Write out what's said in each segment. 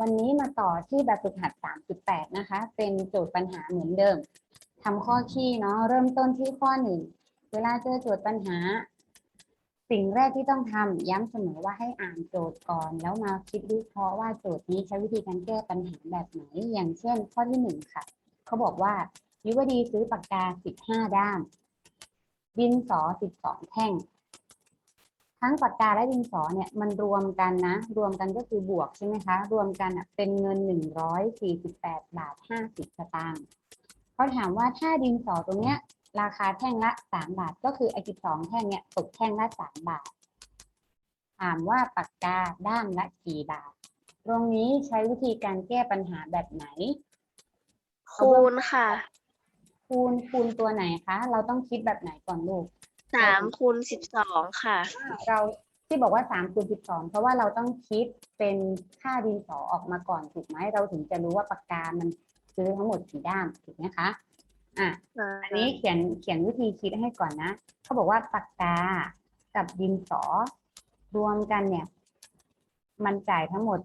วันนี้มาต่อที่แบบฝึกหัด 3.8 นะคะ เป็นโจทย์ปัญหาเหมือนเดิม ทำข้อขี้เนาะ เริ่มต้นที่ข้อหนึ่ง เวลาเจอโจทย์ปัญหา สิ่งแรกที่ต้องทำย้ำเสมอว่าให้อ่านโจทย์ก่อน แล้วมาคิดวิเคราะห์ว่าโจทย์นี้ใช้วิธีการแก้ปัญหาแบบไหน อย่างเช่น ข้อที่หนึ่งค่ะ เขาบอกว่ายุวดีซื้อปากกา 15 ด้าม ดินสอ 12 แท่ง ทั้งปากกาและดินสอเนี่ยมันรวมกันนะ รวมกันก็คือบวกใช่ไหมคะ รวมกันอะเป็นเงิน 148 บาท 50 สตางค์เขาถามว่าถ้าดินสอตรงเนี้ยราคาแท่งละ 3 บาท ก็คือไอ้12แท่งเนี่ยตกแท่งละ 3 บาท ถามว่าปากกาด้ามละกี่บาท ตรงนี้ใช้วิธีการแก้ปัญหาแบบไหน คูณค่ะ คูณคูณตัวไหนคะ เราต้องคิดแบบไหนก่อนลูก สามคูณสิบสองค่ะ เราที่บอกว่า3คูณ12เพราะว่าเราต้องคิดเป็นค่าดินสอออกมาก่อนถูกไหมเราถึงจะรู้ว่าปากกา มันซื้อทั้งหมดกี่ด้ามถูกไหมคะอะอันนี้เขียนเขียนวิธีคิดให้ก่อนนะเขาบอกว่าปากกากับดินสอ รวมกันเนี่ย มันจ่ายทั้งหมด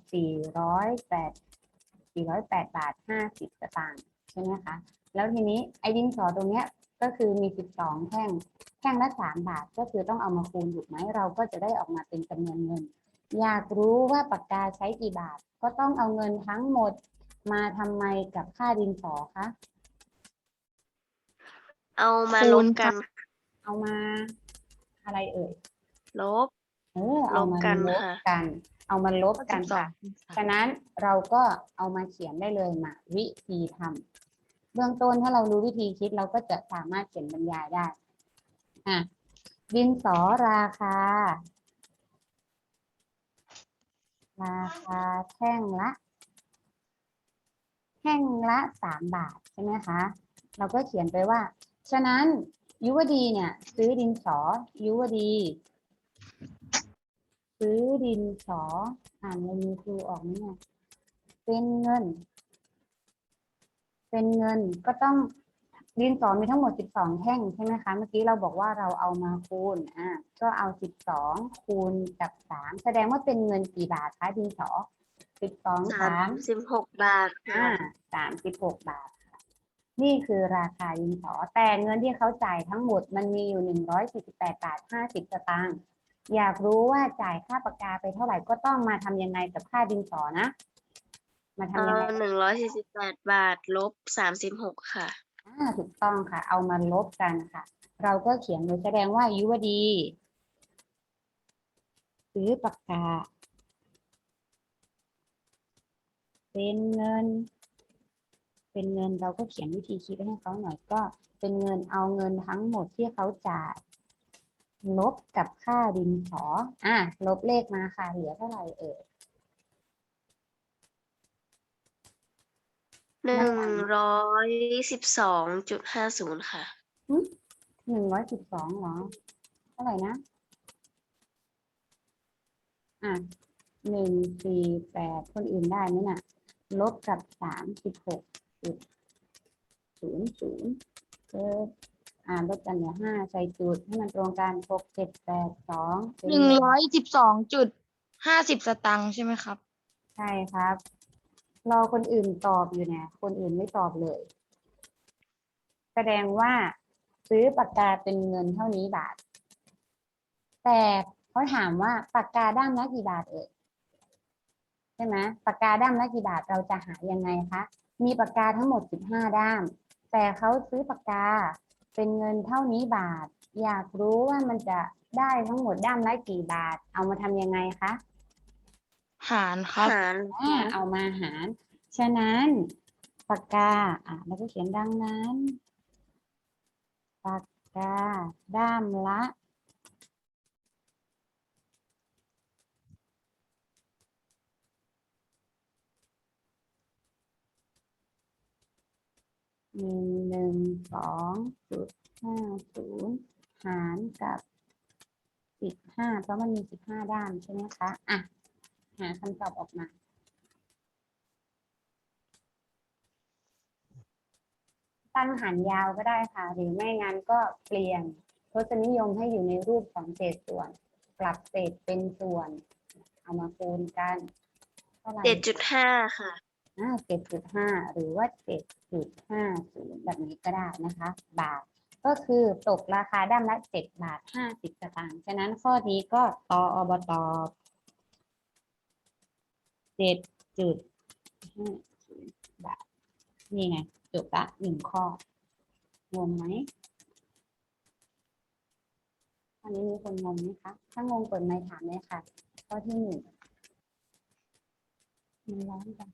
408 408บาท50สตางค์ใช่ไหมคะแล้วทีนี้ไอ้ดินสอตรงเนี้ย ก็คือมี 12 แท่ง แท่งละ3บาท ก็คือต้องเอามาคูณถูกไหมเราก็จะได้ออกมาเป็นจำนวนเงิน อยากรู้ว่าปากกาใช้กี่บาท ก็ต้องเอาเงินทั้งหมดมาทำไมกับค่าดินสอคะ เอามาลบกัน เอามา อะไรเอ่ย ลบ เออเอามาลบกันลบค่ะ กัน เอามาลบกันค่ะ ฉะนั้นเราก็เอามาเขียนได้เลยมาวิธีทำเบื้องต้นถ้าเรารู้วิธีคิดเราก็จะสามารถเขียนบรรยายได้อะดินสอราคา ราคาแท่งละ แท่งละสามบาทใช่ไหมคะ เราก็เขียนไปว่า ฉะนั้นยุวดีเนี่ย ซื้อดินสอยุวดี ซื้อดินสออ่านในมือครูออกไหมเนี่ยเป็นเงิน เป็นเงินก็ต้องดินสอมีทั้งหมด 12 แท่งใช่ไหมคะ เมื่อกี้เราบอกว่าเราเอามาคูณอ่าก็เอา 12 คูณกับ 3 แสดงว่าเป็นเงินกี่บาทคะดินสอ 12 สาม3สิบหกบาทอ่าค่ะ36 บาทค่ะนี่คือราคาดินสอ แต่เงินที่เขาจ่ายทั้งหมดมันมีอยู่ 148 บาท 50 สตางค์ อยากรู้ว่าจ่ายค่าปากกาไปเท่าไหร่ก็ต้องมาทำยังไงกับค่าดินสอนะ มาทำเอายังไงหนึ่งร้อยสี่สิบแปดบาทลบสามสิบหกค่ะอ่าถูกต้องค่ะ เอามาลบกันค่ะ เราก็เขียนโดยแสดงว่ายุวดีซื้อปากกา เป็นเงิน เป็นเงินเราก็เขียนวิธีคิดให้เขาหน่อยก็เป็นเงินเอาเงินทั้งหมดที่เขาจ่ายลบกับค่าดินสออะลบเลขมาค่ะ เหลือเท่าไหร่เอ่ย หนึ่งร้อยสิบสองจุดห้าศูนย์ค่ะ หนึ่งร้อยสิบสองเหรอ เท่าไหร่นะ อะหนึ่งสี่แปดคนอื่นได้ไหมน่ะ ลบกับสามสิบหกจุดศูนย์ศูนย์เอออ่าลบกันเหลือห้าใส่จุดให้มันตรงกันหกเจ็ดแปดสองเป็นหนึ่งร้อยสิบสองจุดห้าสิบสตังค์ใช่ไหมครับ ใช่ครับ รอคนอื่นตอบอยู่เนี่ย คนอื่นไม่ตอบเลย แสดงว่าซื้อปากกาเป็นเงินเท่านี้บาท แต่เขาถามว่าปากกาด้ามละกี่บาทเอ่ยใช่ไหมปากกาด้ามละกี่บาทเราจะหายังไงคะ มีปากกาทั้งหมด15ด้าม แต่เขาซื้อปากกาเป็นเงินเท่านี้บาท อยากรู้ว่ามันจะได้ทั้งหมดด้ามละกี่บาท เอามาทำยังไงคะ หารครับ หารอ่าเอามาหาร ฉะนั้นปากกา อะเราก็เขียนดังนั้น ปากกา ด้ามละหนึ่งหนึ่งสองจุดห้าศูนย์หารกับสิบห้าเพราะมันมีสิบห้าด้านใช่ไหมคะ อะ หาคำตอบออกมา ตั้งหารยาวก็ได้ค่ะ หรือไม่งั้นก็เปลี่ยนทศนิยมให้อยู่ในรูปของเศษส่วน ปรับเศษเป็นส่วน เอามาคูณกันก็าไหร่เจ็ดจุดห้าค่ะอ่าเจ็ดจุดห้าหรือว่าเจ็ดจุดห้าศูนย์แบบนี้ก็ได้นะคะ บาทก็คือตกราคาด้ามละเจ็ดบาทห้าสิบสตางค์ฉะนั้นข้อนี้ก็ตออบต เจ็ดจุดห้าศูนย์บาทนี่ไง จบละหนึ่งข้องงไหมอันนี้มีคนงงไหมคะ ถ้างงเปิดไมค์ถามเลยค่ะ ข้อที่หนึ่งมันร้อนจัง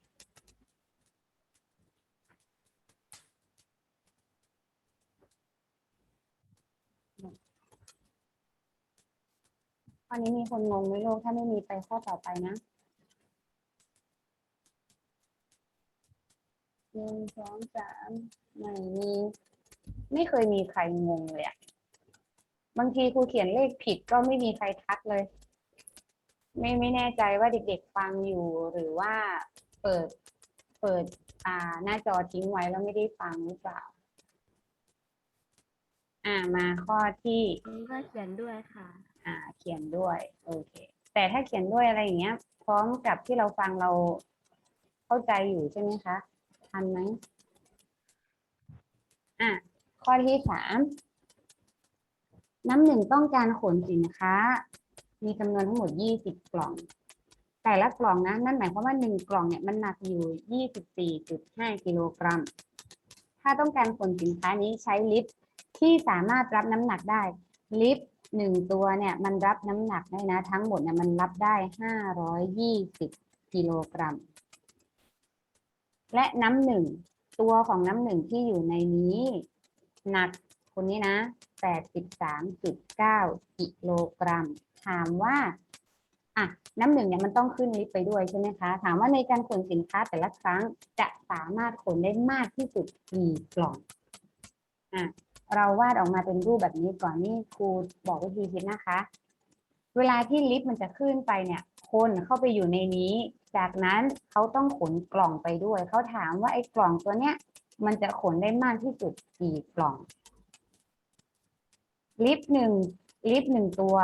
ข้อนี้มีคนงงไหมลูก ถ้าไม่มีไปข้อต่อไปนะ หนึ่งสองสามไม่มี ไม่เคยมีใครงงเลยอะบางทีครูเขียนเลขผิดก็ไม่มีใครทักเลย ไม่ไม่แน่ใจว่าเด็กๆฟังอยู่หรือว่าเปิดเปิดอ่าหน้าจอทิ้งไว้แล้วไม่ได้ฟังหรือเปล่า อ่ามาข้อที่นี่ก็เขียนด้วยค่ะ อ่า เขียนด้วยโอเค แต่ถ้าเขียนด้วยอะไรอย่างเงี้ย พร้อมกับที่เราฟังเราเข้าใจอยู่ใช่ไหมคะ ทันไหมอะข้อที่สามน้ำหนึ่งต้องการขนสินค้า มีจำนวนทั้งหมดยี่สิบกล่อง แต่ละกล่องนะนั่นหมายความว่าหนึ่งกล่องเนี่ยมันหนักอยู่ยี่สิบสี่จุดห้ากิโลกรัม ถ้าต้องการขนสินค้านี้ใช้ลิฟต์ที่สามารถรับน้ำหนักได้ ลิฟต์หนึ่งตัวเนี่ยมันรับน้ำหนักได้นะ ทั้งหมดเนี่ยมันรับได้ห้าร้อยยี่สิบกิโลกรัม และน้ำหนึ่งตัวของน้ำหนึ่งที่อยู่ในนี้ หนักคนนี้นะแปดสิบสามจุดเก้ากิโลกรัม ถามว่าอะน้ำหนึ่งเนี่ยมันต้องขึ้นลิฟต์ไปด้วยใช่ไหมคะ ถามว่าในการขนสินค้าแต่ละครั้งจะสามารถขนได้มากที่สุดกี่กล่องอะเราวาดออกมาเป็นรูปแบบนี้ก่อนนี่ครูบอกวิธีคิดนะคะ เวลาที่ลิฟต์มันจะขึ้นไปเนี่ย คนเข้าไปอยู่ในนี้ จากนั้นเขาต้องขนกล่องไปด้วย เขาถามว่าไอ้กล่องตัวเนี้ย มันจะขนได้มากที่สุดกี่กล่อง ลิฟต์หนึ่งลิฟต์หนึ่งตัว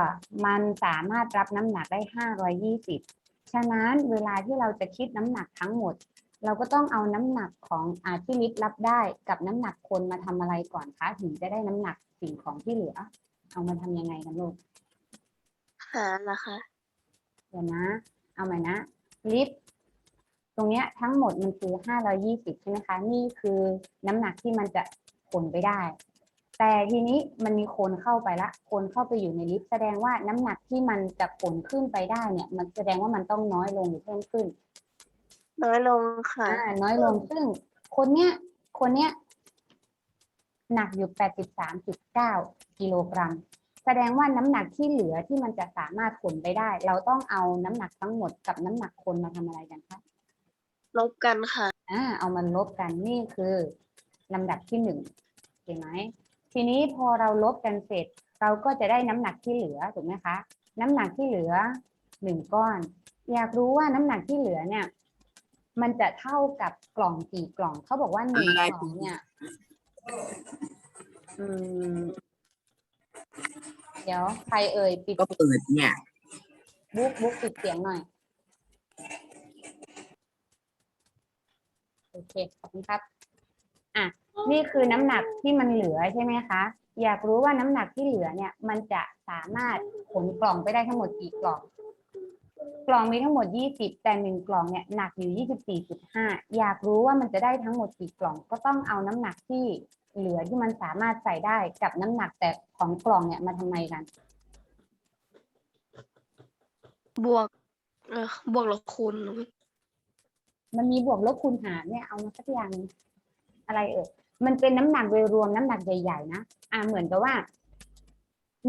มันสามารถรับน้ำหนักได้ห้าร้อยี่สิบฉะนั้นเวลาที่เราจะคิดน้ำหนักทั้งหมด เราก็ต้องเอาน้ำหนักของอาที่ลิฟต์รับได้กับน้ำหนักคนมาทำอะไรก่อนคะถึงจะได้น้ำหนักสิ่งของที่เหลือ เอามาทำยังไงกันลูก หารละคะ เดี๋ยวนะ เอาใหม่นะลิฟต์ตรงเนี้ยทั้งหมดมันคือห้าร้อยี่สิบใช่ไหมคะ นี่คือน้ำหนักที่มันจะขนไปได้ แต่ทีนี้มันมีคนเข้าไปละ คนเข้าไปอยู่ในลิฟต์แสดงว่าน้ำหนักที่มันจะขนขึ้นไปได้เนี่ย มันแสดงว่ามันต้องน้อยลงหรือเพิ่มขึ้น น้อยลงค่ะ อ่าน้อยลงซึ่งคนเนี้ยคนเนี้ยหนักอยู่ 83.9 กิโลกรัม แสดงว่าน้ำหนักที่เหลือที่มันจะสามารถขนไปได้ เราต้องเอาน้ำหนักทั้งหมดกับน้ำหนักคนมาทำอะไรกันคะลบกันค่ะอ่าเอามันลบกันนี่คือลำดับที่หนึ่งเห็นไหมทีนี้พอเราลบกันเสร็จ เราก็จะได้น้ำหนักที่เหลือถูกไหมคะน้ำหนักที่เหลือหนึ่งก้อน อยากรู้ว่าน้ำหนักที่เหลือเนี่ย มันจะเท่ากับกล่องกี่กล่องเขาบอกว่าหนึ่งกล่องเนี่ย อืม เดี๋ยวใครเอ่ยปิดก็เปิดเนี่ยบุ๊กบุ๊กปิดเสียงหน่อย โอเค ขอบคุณครับ อะ นี่คือน้ำหนักที่มันเหลือใช่ไหมคะ อยากรู้ว่าน้ำหนักที่เหลือเนี่ย มันจะสามารถขนกล่องไปได้ทั้งหมดกี่กล่อง กล่องมีทั้งหมด 20 แต่หนึ่งกล่องเนี่ยหนักอยู่ 24.5 อยากรู้ว่ามันจะได้ทั้งหมดกี่กล่องก็ต้องเอาน้ำหนักที่เหลือที่มันสามารถใส่ได้กับน้ำหนักแต่ของกล่องเนี่ยมาทำไมกัน บวก เออบวกลบคูณมันมีบวกลบคูณหารเนี่ยเอามาสักอย่างหนึ่งอะไรเอ่ยมันเป็นน้ำหนักโดยรวมน้ำหนักใหญ่ๆนะอ่าเหมือนกับว่า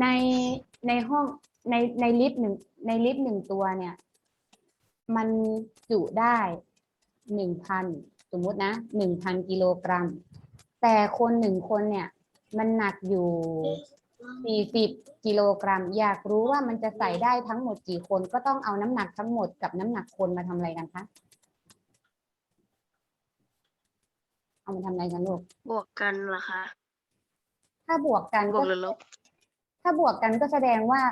ในในห้อง ในในลิฟต์หนึ่งในลิฟต์หนึ่งตัวเนี่ย มันจุได้หนึ่งพันสมมุตินะหนึ่งพันกิโลกรัม แต่คนหนึ่งคนเนี่ย มันหนักอยู่สี่สิบกิโลกรัม อยากรู้ว่ามันจะใส่ได้ทั้งหมดกี่คนก็ต้องเอาน้ำหนักทั้งหมดกับน้ำหนักคนมาทำอะไรกันคะเอามาทำอะไรกันลูกบวกกันละคะ ถ้าบวกกันบก็วกหรือลบ ถ้าบวกกันก็แสดงว่า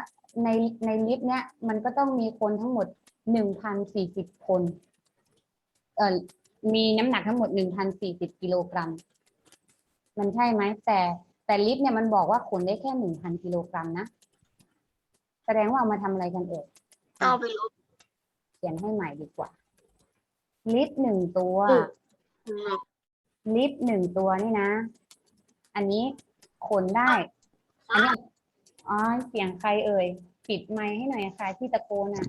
ในในลิฟต์เนี้ยมันก็ต้องมีคนทั้งหมดหนึ่งพันสี่สิบคนเอ่อมีน้ำหนักทั้งหมดหนึ่งพันสี่สิบกิโลกรัม มันใช่ไหมแต่แต่ลิตรเนี่ยมันบอกว่าขนได้แค่หนึ่งพันกิโลกรัมนะ แสดงว่าเอามาทำอะไรกันเอ่ยเอาไปลบเขียนให้ใหม่ดีกว่า ลิตรหนึ่งตัวลบลิตรหนึ่งตัวนี่นะ อันนี้ขนได้ อันนี้ อ๋อเสียงใครเอ่ย ปิดไมค์ให้หน่อยค่ะ ที่ตะโกนอะ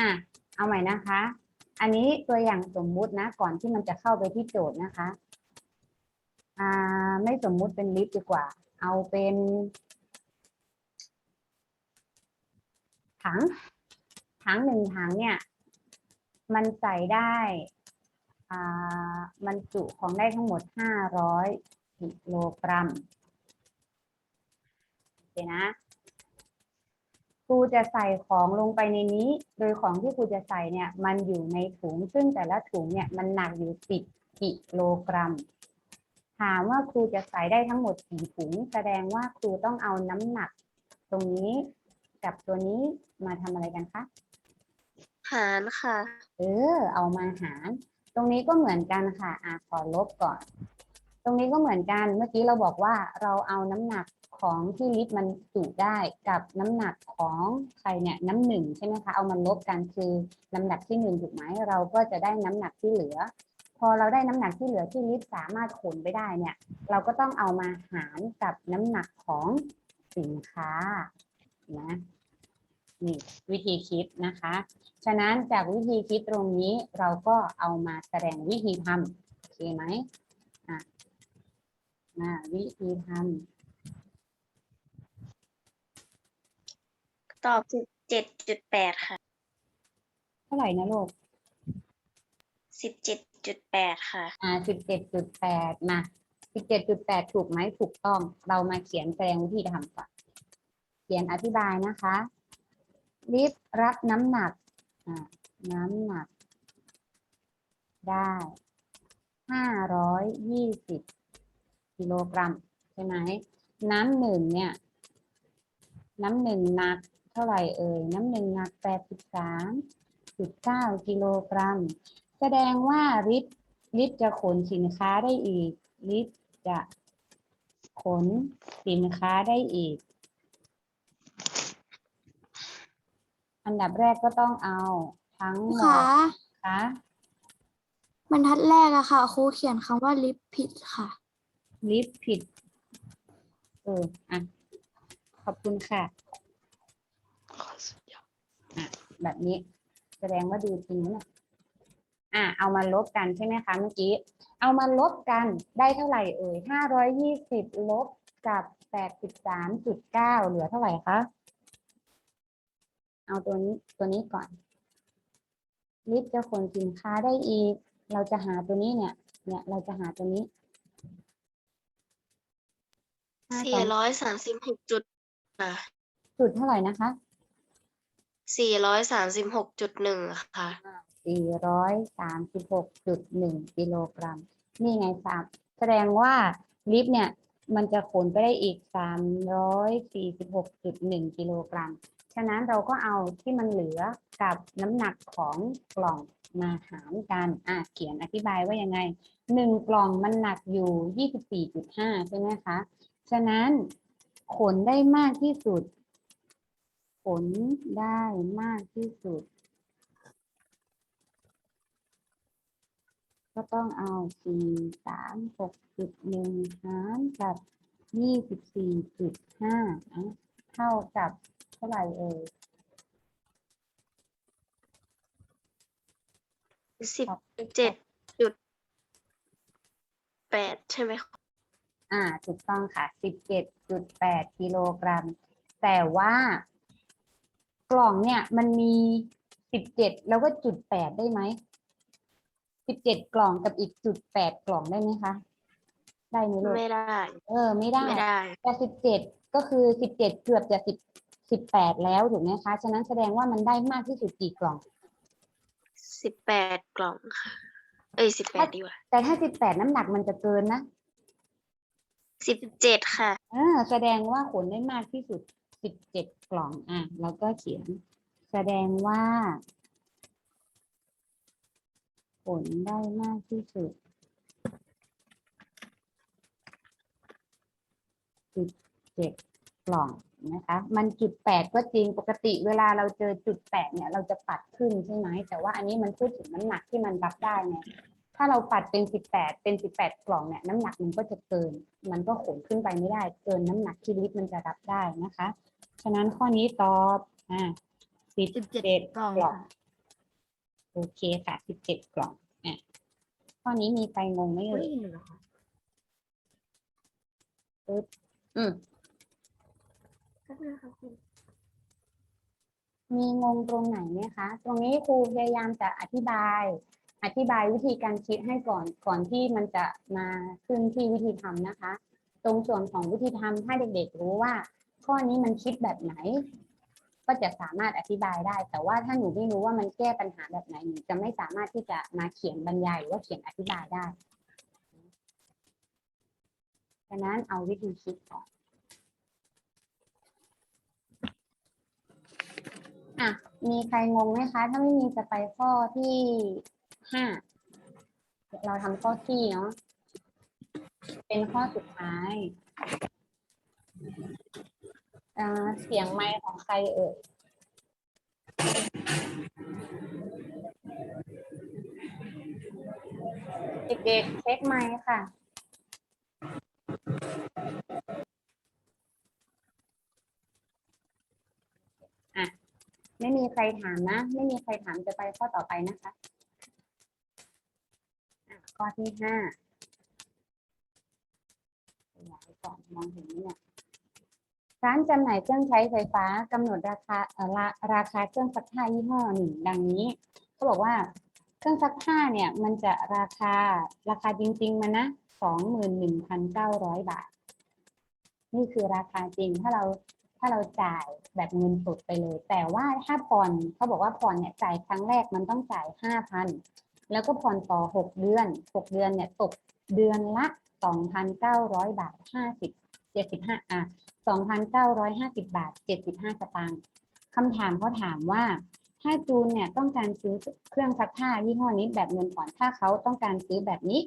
อะ เอาใหม่นะคะ อันนี้ตัวอย่างสมมุตินะ ก่อนที่มันจะเข้าไปที่โจทย์นะคะ อ่า ไม่สมมุติเป็นลิฟตรดีกว่า เอาเป็น ถัง ถังหนึ่งถังเนี่ย มันใส่ได้อ่ามันจุของได้ทั้งหมดห้าร้อยกิโลกรัม เคนะครูจะใส่ของลงไปในนี้ โดยของที่ครูจะใส่เนี่ยมันอยู่ในถุง ซึ่งแต่ละถุงเนี่ยมันหนักอยู่สิบกิโลกรัม ถามว่าครูจะใส่ได้ทั้งหมดกี่ถุง แสดงว่าครูต้องเอาน้ำหนัก ตรงนี้กับตัวนี้มาทำอะไรกันคะหารค่ะ เออ เอามาหาร ตรงนี้ก็เหมือนกันค่ะอะขอลบก่อน ตรงนี้ก็เหมือนกัน เมื่อกี้เราบอกว่าเราเอาน้ำหนัก ของที่ลิตรมันจุได้กับน้ำหนักของใครเนี่ยน้ำหนึ่งใช่ไหมคะเอามาลบกันคือน้ำหนักที่หนึ่งถูกไหมเราก็จะได้น้ำหนักที่เหลือ พอเราได้น้ำหนักที่เหลือที่ลิตรสามารถขนไปได้เนี่ย เราก็ต้องเอามาหารกับน้ำหนักของสินค้านะนี่วิธีคิดนะคะ ฉะนั้นจากวิธีคิดตรงนี้เราก็เอามาแสดงวิธีทำโอเคไหมอะมาวิธีทำ ตอบสิบเจ็ดจุดแปดค่ะำเท่าไหร่นะลูก สิบเจ็ดจุดแปดค่ะ อ่าสิบเจ็ดจุดแปดมาสิบเจ็ดจุดแปดถูกไหมถูกต้อง เรามาเขียนแสดงวิธีทำก่อนเขียนอธิบายนะคะ ลิฟต์รับน้ำหนัก อ่า น้ำหนัก ได้ห้าร้อยยี่สิบกิโลกรัมใช่ไหม น้ำหนึ่งเนี่ย น้ำหนึ่งหนักเท่าไหร่เอ่ย น้ำหนึ่งหนักแปดสิบสามจุดเก้ากิโลกรัม แสดงว่าลิตรลิตรจะขนสินค้าได้อีก ลิตรจะขนสินค้าได้อีก อันดับแรกก็ต้องเอาทั้งหมค่ะดคะบรรทัดแรกอะค่ะครูเขียนคำว่าลิปผิดค่ะ ลิตรผิด เออ อะ ขอบคุณค่ะ แบบนี้ แสดงว่าดูจริงนะเนี่ยอะเอามาลบกันใช่ไหมคะเมื่อกี้ เอามาลบกันได้เท่าไหร่เอ่ยห้าร้อยยี่สิบลบกับแปดสิบสามจุดเก้าเหลือเท่าไหร่คะ เอาตัวนี้ตัวนี้ก่อน ลิตรจะขนสินค้าได้อีก เราจะหาตัวนี้เนี่ย เนี่ยเราจะหาตัวนี้ห้าสี่สองร้อยสามสิบหกจุดค่ะจุดเท่าไหร่นะคะ สี่ร้อยสามสิบหกจุดหนึ่งค่ะสี่ร้อยสามสิบหกจุดหนึ่งกิโลกรัม นี่ไงสามแสดงว่าลิฟต์เนี่ย มันจะขนไปได้อีกสามร้อยสี่สิบหกจุดหนึ่งกิโลกรัม ฉะนั้นเราก็เอาที่มันเหลือกับน้ำหนักของกล่องมาหารกันอะเขียนอธิบายว่ายังไงหนึ่งกล่องมันหนักอยู่ยี่สิบสี่จุดห้าใช่ไหมคะ ฉะนั้นขนได้มากที่สุด ขนได้มากที่สุด ก็ต้องเอาสี่สามหกจุดหนึ่งหารกับยี่สิบสี่จุดห้าเท่ากับเท่าไหร่เอ่ยสิบเจ็ดจุดแปดใช่ไหมคะอ่า ถูกต้องค่ะ สิบเจ็ดจุดแปดกิโลกรัม แต่ว่า กล่องเนี่ยมันมีสิบเจ็ดแล้วก็จุดแปดได้ไหมสิบเจ็ดกล่องกับอีกจุดแปดกล่องได้ไหมคะ ได้ไหมลูกไม่ได้ เออ ไม่ได้ไม่ได้แต่สิบเจ็ดก็คือสิบเจ็ดเกือบจะสิบสิบแปดแล้วถูกไหมคะ ฉะนั้นแสดงว่ามันได้มากที่สุดกี่กล่องสิบแปดกล่องค่ะเอ้ยสิบแปดดีกว่า แต่ถ้าสิบแปดน้ำหนักมันจะเกินนะสิบเจ็ดค่ะอ่าแสดงว่าขนได้มากที่สุด สิบเจ็ดกล่องอะแล้วก็เขียนแสดงว่า ผลได้มากที่สุดสิบเจ็ดกล่องนะคะ มันจุดแปดก็จริงปกติเวลาเราเจอจุดแปดเนี่ย เราจะปัดขึ้นใช่ไหมแต่ว่าอันนี้มันพูดถึงน้ำหนักที่มันรับได้ไงถ้าเราปัดเป็นสิบแปดเป็นสิบแปดกล่องเนี่ยน้ำหนักมันก็จะเกิน มันก็ขนขึ้นไปไม่ได้ เกินน้ำหนักที่ลิฟต์มันจะรับได้นะคะ ฉะนั้นข้อนี้ตอบอ่าสิบเจ็ดกล่องโอเคค่ะสิบเจ็ดกล่องอะข้อนี้มีใครงงไหมเอ่ยปึ๊บอืมมีงงตรงไหนไหมคะ ตรงนี้ครูพยายามจะอธิบาย อธิบายวิธีการคิดให้ก่อนก่อนที่มันจะมาขึ้นที่วิธีทำนะคะ ตรงส่วนของวิธีทำถ้าเด็กๆรู้ว่า ข้อนี้มันคิดแบบไหน ก็จะสามารถอธิบายได้ แต่ว่าถ้าหนูไม่รู้ว่ามันแก้ปัญหาแบบไหนหนูจะไม่สามารถที่จะมาเขียนบรรยายหรือว่าเขียนอธิบายได้ฉะนั้นเอาวิธีคิดก่อนอะ มีใครงงไหมคะ ถ้าไม่มีจะไปข้อที่ห้า เราทำข้อที่เนาะ เป็นข้อสุดท้าย อ่าเสียงไมค์ของใครเอ่ยเด็กๆเช็คไมค์ค่ะ อะ ไม่มีใครถามนะ ไม่มีใครถามจะไปข้อต่อไปนะคะอะข้อที่ห้าขยายก่อนมองเห็นไหมเนี่ย ร้านจำหน่ายเครื่องใช้ไฟฟ้ากำหนดราคาราราคาเครื่องซักผ้ายี่ห้อหนึ่งดังนี้เขาบอกว่าเครื่องซักผ้าเนี่ยมันจะราคาราคาจริง ๆมันนะสองหมื่นหนึ่งพันเก้าร้อยบาท นี่คือราคาจริงถ้าเราถ้าเราจ่ายแบบเงินสดไปเลย แต่ว่าถ้าผ่อนเขาบอกว่าผ่อนเนี่ยจ่ายครั้งแรกมันต้องจ่ายห้าพันแล้วก็ผ่อนต่อหกเดือนหกเดือนเนี่ยตกเดือนละสองพันเก้าร้อยบาทห้าสิบ เจ็ดสิบห้าอะสองพันเก้าร้อยห้าสิบบาทเจ็ดสิบห้าสตางค์คำถามเขาถามว่า ถ้าจูนเนี่ยต้องการซื้อเครื่องซักผ้ายี่ห้อนี้แบบเงินผ่อนถ้าเขาต้องการซื้อแบบนี้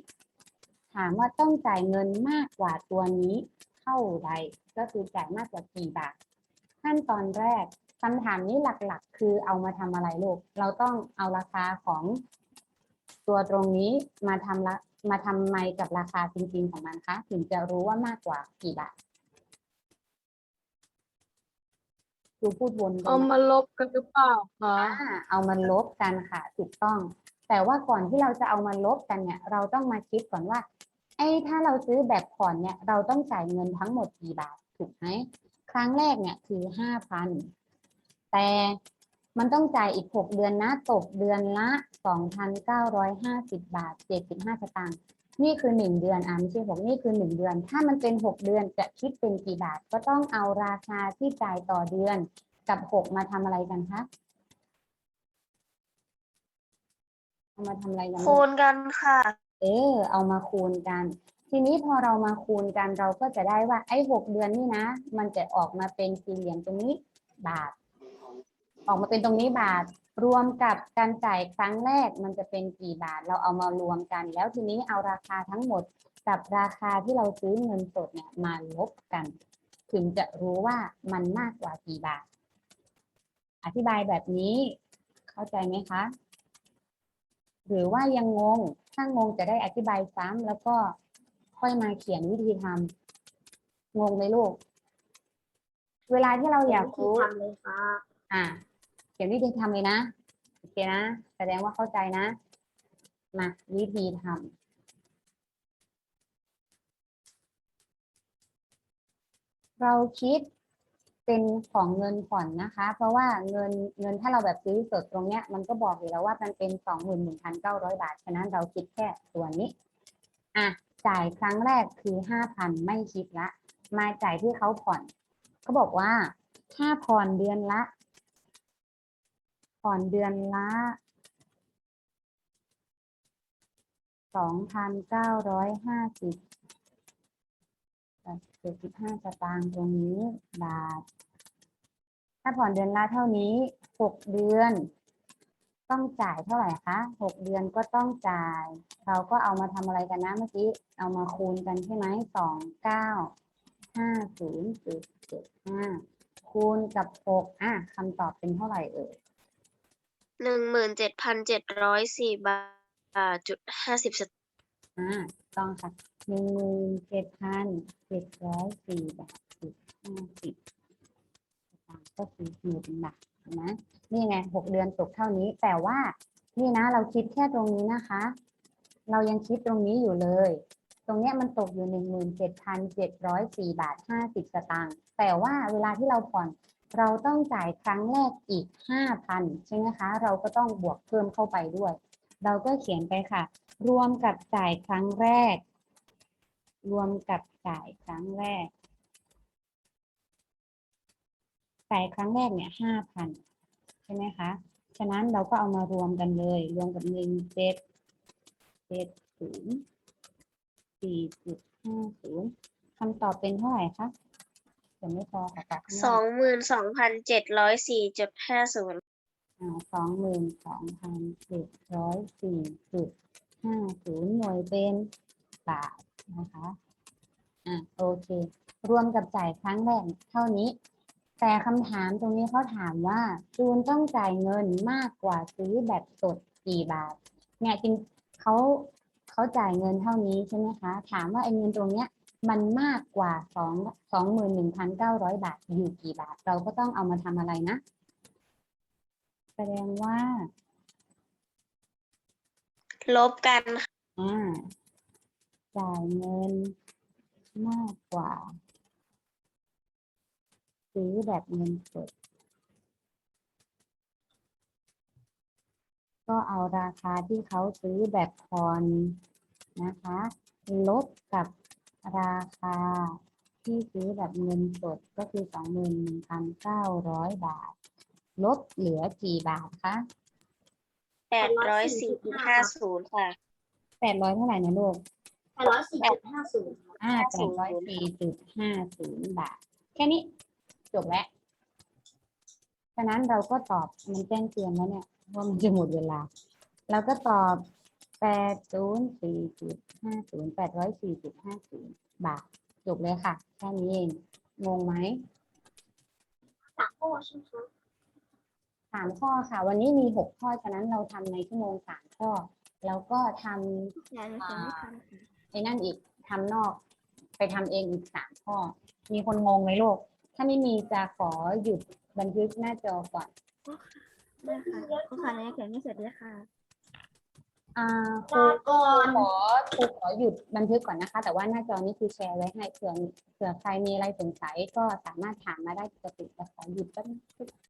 ถามว่าต้องจ่ายเงินมากกว่าตัวนี้เท่าใดก็คือจ่ายมากกว่ากี่บาทขั้นตอนแรกคำถามนี้หลักๆ คือเอามาทำอะไรลูก เราต้องเอาราคาของตัวตรงนี้มาทำละ มาทำไมกับราคาจริงๆของมันคะถึงจะรู้ว่ามากกว่ากี่บาทครูพูดวนไปเอาไหมมาลบกันหรือเปล่าคะอ่าเอามาลบกันค่ะถูกต้อง แต่ว่าก่อนที่เราจะเอามาลบกันเนี่ย เราต้องมาคิดก่อนว่าไอ้ถ้าเราซื้อแบบผ่อนเนี่ย เราต้องจ่ายเงินทั้งหมดกี่บาทถูกไหมครั้งแรกเนี่ยคือห้าพันแต่ มันต้องจ่ายอีกหกเดือนนะ ตกเดือนละสองพันเก้าร้อยห้าสิบบาทเจ็ดสิบห้าสตางค์ นี่คือหนึ่งเดือน อะไม่ใช่หกนี่คือหนึ่งเดือน ถ้ามันเป็นหกเดือนจะคิดเป็นกี่บาท ก็ต้องเอาราคาที่จ่ายต่อเดือนกับหกมาทำอะไรกันคะเอามาทำอะไรกัน คูณกันค่ะ เออ เอามาคูณกัน ทีนี้พอเรามาคูณกันเราก็จะได้ว่าไอ้หกเดือนนี่นะ มันจะออกมาเป็นสี่เหลี่ยมตรงนี้บาท ออกมาเป็นตรงนี้บาท รวมกับการจ่ายครั้งแรกมันจะเป็นกี่บาท เราเอามารวมกัน แล้วทีนี้เอาราคาทั้งหมดกับราคาที่เราซื้อเงินสดเนี่ยมาลบกัน ถึงจะรู้ว่ามันมากกว่ากี่บาท อธิบายแบบนี้เข้าใจไหมคะ หรือว่ายังงง ถ้างงจะได้อธิบายซ้ำแล้วก็ค่อยมาเขียนวิธีทำงงไหมลูก เวลาที่เราอยากรู้ทำเลยค่ะอ่าเขียนวิธีทำเลยนะ โอเคนะ แสดงว่าเข้าใจนะ มาวิธีทำเราคิดเป็นของเงินผ่อนนะคะ เพราะว่าเงินเงินถ้าเราแบบซื้อสดตรงเนี้ย มันก็บอกอยู่แล้วว่ามันเป็นสองหมื่นหนึ่งพันเก้าร้อยบาท ฉะนั้นเราคิดแค่ตัวนี้ อะ จ่ายครั้งแรกคือห้าพันไม่คิดละ มาจ่ายที่เขาผ่อนเขาบอกว่าถ้าผ่อนเดือนละ ผ่อนเดือนละสองพันเก้าร้อยห้าสิบเจ็ดสิบห้าสตางค์ตรงนี้บาท ถ้าผ่อนเดือนละเท่านี้หกเดือน ต้องจ่ายเท่าไหร่คะหกเดือนก็ต้องจ่าย เราก็เอามาทำอะไรกันนะเมื่อกี้ เอามาคูณกันใช่ไหมสองเก้าห้าศูนย์จุดเจ็ดห้าคูณกับหกอะคำตอบเป็นเท่าไหร่เอ่ย หนึ่งหมื่นเจ็ดพันเจ็ดร้อยสี่บาทจุดห้าสิบสตางค์อ่าต้องค่ะหนึ่งหมื่นเจ็ดพันเจ็ดร้อยสี่บาทสิบห้าสิบสตางค์ก็คือหมื่นบาทนไหมนี่ไงหกเดือนตกเท่านี้ แต่ว่านี่นะ เราคิดแค่ตรงนี้นะคะ เรายังคิดตรงนี้อยู่เลย ตรงเนี้ยมันตกอยู่หนึ่งหมื่นเจ็ดพันเจ็ดร้อยสี่บาทห้าสิบสตางค์แต่ว่าเวลาที่เราผ่อน เราต้องจ่ายครั้งแรกอีกห้าพันใช่ไหมคะ เราก็ต้องบวกเพิ่มเข้าไปด้วย เราก็เขียนไปค่ะ รวมกับจ่ายครั้งแรก รวมกับจ่ายครั้งแรก จ่ายครั้งแรกเนี่ยห้าพันใช่ไหมคะ ฉะนั้นเราก็เอามารวมกันเลย รวมกับหนึ่งเจ็ดเจ็ดศูนย์สี่จุดห้าศูนย์คำตอบเป็นเท่าไหร่คะ เดี๋ยวไม่พอขอตอบข้างสล่าองงหมื่นสองพันเจ็ดร้อยสี่จุดห้าศูนย์สองหมื่นสองพันเจ็ดร้อยสี่จุดห้าศูนย์หน่วยเป็นบาทนะคะอะโอเค รวมกับจ่ายครั้งแรกเท่านี้ แต่คำถามตรงนี้เขาถามว่าจูนต้องจ่ายเงินมากกว่าซื้อแบบสดกี่บาท เนี่ยจริงเขาเขาจ่ายเงินเท่านี้ใช่ไหมคะ ถามว่าไอ้เงินตรงเนี้ย มันมากกว่าสองสองหมื่นหนึ่งพันเก้าร้อยบาทอยู่กี่บาท เราก็ต้องเอามาทำอะไรนะ แสดงว่า ลบกันค่ะอ่าจ่ายเงินมากกว่า ซื้อแบบเงินสด ก็เอาราคาที่เขาซื้อแบบผ่อนนะคะ ลบกับ ราคาที่ซื้อแบบเงินสดก็คือสองหมื่นหนึ่งพันเก้าร้อยบาทลบเหลือกี่บาทคะแปดร้อยสี่จุดห้าศูนย์ค่ะ แปดร้อยเท่าไหร่นะลูกแปดร้อยสี่จุดห้าศูนย์อ่าแปดร้อยสี่จุดห้าศูนย์บาท แค่นี้จบแล้วฉะนั้นเราก็ตอบมันแจ้งเตือนแล้วเนี่ยว่ามันจะหมดเวลา เราก็ตอบ แปดศูนย์สี่จุดห้าศูนย์แปดร้อยสี่จุดห้าศูนย์บาทจบเลยค่ะ แค่นี้เอง งงไหมสามข้อใช่ไหมคะสามข้อค่ะ วันนี้มีหกข้อ ฉะนั้นเราทำในชั่วโมงสามข้อ แล้วก็ทำยายจะไม่ทันค่ะไอ้นั่นอีกทำนอก ไปทำเองอีกสามข้อ มีคนงงไหมลูก ถ้าไม่มีจะขอหยุดบันทึกหน้าจอก่อนได้ค่ะข้อค่ะในเขียนไม่เสร็จเลยค่ะ อ่าครูก่อนขอครูขอหยุดบันทึกก่อนนะคะ แต่ว่าหน้าจอนี้คือแชร์ไว้ให้เผื่อเผื่อใครมีอะไรสงสัยก็สามารถถามมาได้ปกติแต่ขอหยุดแป๊บนึง